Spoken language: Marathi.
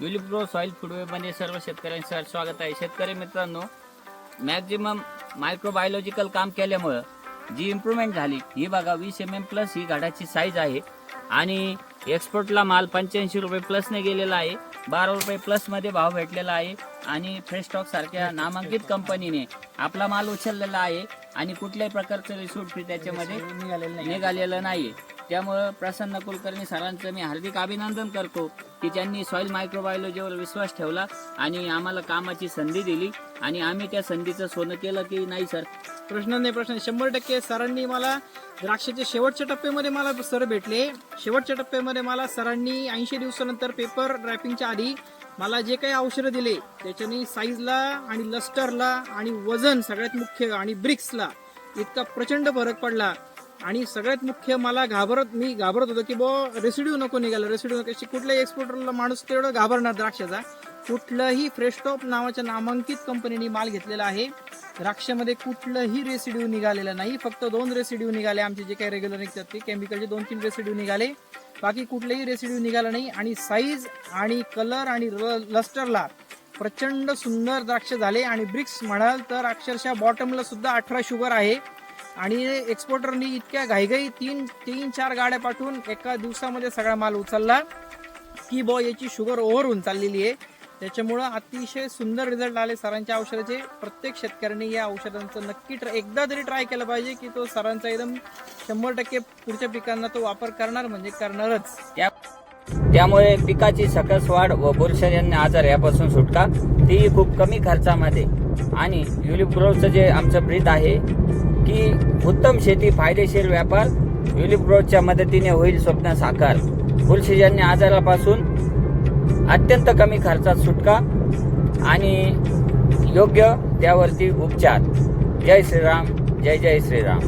युलिप ग्रो सॉइल फूडवेमध्ये सर्व शेतकऱ्यांचं स्वागत आहे. शेतकरी मित्रांनो मॅक्झिमम मायक्रोबायोलॉजिकल काम केल्यामुळं जी इम्प्रूव्हमेंट झाली ही बघा वीस एम एम प्लस ही गाडाची साईज आहे. आणि एक्सपोर्टला माल पंच्याऐंशी रुपये प्लसने गेलेला आहे. बारा रुपये प्लसमध्ये भाव भेटलेला आहे. आणि फ्रेश स्टॉक सारख्या नामांकित कंपनीने आपला माल उचललेला आहे. आणि कुठल्याही प्रकारचं रिसूट फ्री त्याच्यामध्ये निघालेलं नाही. त्यामुळं प्रसन्न कुलकर्णी सरांचं मी हार्दिक अभिनंदन करतो की त्यांनी सॉइल मायक्रोबायोलॉजीवर विश्वास ठेवला आणि आम्हाला कामाची संधी दिली. आणि आम्ही त्या संधीचं सोनं केलं की नाही सर? प्रश्न नाही प्रश्न शंभर टक्के सरांनी मला द्राक्षाच्या शेवटच्या टप्प्यामध्ये मला सर भेटले. शेवटच्या टप्प्यामध्ये मला सरांनी ऐंशी दिवसानंतर पेपर रॅपिंगच्या आधी मला जे काही औषधं दिले त्याच्यानी साईजला आणि लस्टरला आणि वजन सगळ्यात मुख्य आणि ब्रिक्सला इतका प्रचंड फरक पडला. आणि सगळ्यात मुख्य मला घाबरत मी घाबरत होतो की बुवा रेसिड्यू नको निघाला. रेसिड्यू नको. अशी कुठल्याही एक्सपोर्टरला माणूस तेवढं घाबरणार द्राक्षाचा. कुठलंही फ्रेशटॉप नावाच्या नामांकित कंपनीने माल घेतलेला आहे. द्राक्षामध्ये कुठलंही रेसिड्यू निघालेलं नाही. फक्त दोन रेसिड्यू निघाले. आमचे जे काही रेग्युलर निघतात ते केमिकलचे दोन तीन रेसिड्यू निघाले. बाकी कुठलेही रेसिड्यू निघाला नाही. आणि साईज आणि कलर आणि र- लस्टरला प्रचंड सुंदर द्राक्ष झाले. आणि ब्रिक्स म्हणाल तर अक्षरशः बॉटमला सुद्धा अठरा शुगर आहे. आणि एक्सपोर्टरनी इतक्या घाईघाई तीन तीन चार गाड्या पाठवून एका दिवसामध्ये सगळा माल उचलला. की बॉ याची शुगर ओव्हर होऊन चाललेली आहे. त्याच्यामुळं अतिशय सुंदर रिझल्ट आले सरांच्या औषधाचे. प्रत्येक शेतकऱ्यांनी या औषधांचं नक्की ट्राय एकदा तरी ट्राय केलं पाहिजे की तो सरांचा एकदम शंभर टक्के पुढच्या पिकांना तो वापर करणार म्हणजे करणारच. त्या त्यामुळे पिकाची सकस वाढ व बुरशजन्य आजार यापासून सुटका. तीही खूप कमी खर्चामध्ये. आणि युलिप्रोचं जे आमचं ब्रीद आहे की उत्तम शेती फायदेशीर व्यापार युलिप ग्रोथच्या मदतीने होईल स्वप्न साकार. बुरशीजन्य आजारापासून अत्यंत कमी खर्चात सुटका आणि योग्य त्यावरती उपचार. जय श्रीराम जय जय श्रीराम.